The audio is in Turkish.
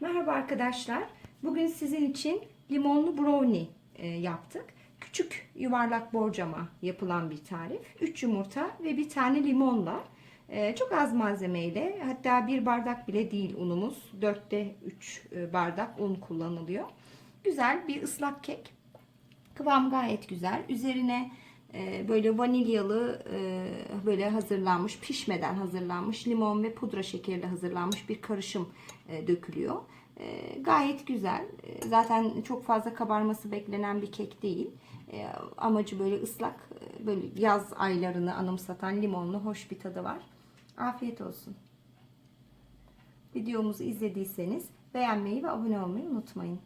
Merhaba arkadaşlar. Bugün sizin için limonlu brownie e, yaptık. Küçük yuvarlak borcama yapılan bir tarif. 3 yumurta ve bir tane limonla e, çok az malzemeyle hatta bir bardak bile değil unumuz. 4'te 3 bardak un kullanılıyor. Güzel bir ıslak kek. Kıvam gayet güzel. Üzerine e, böyle vanilyalı e, böyle hazırlanmış pişmeden hazırlanmış limon ve pudra şekerle hazırlanmış bir karışım e, dökülüyor. E, gayet güzel. Zaten çok fazla kabarması beklenen bir kek değil. Amacı böyle ıslak böyle yaz aylarını anımsatan limonlu hoş bir tadı var. Afiyet olsun. Videomuzu izlediyseniz beğenmeyi ve abone olmayı unutmayın.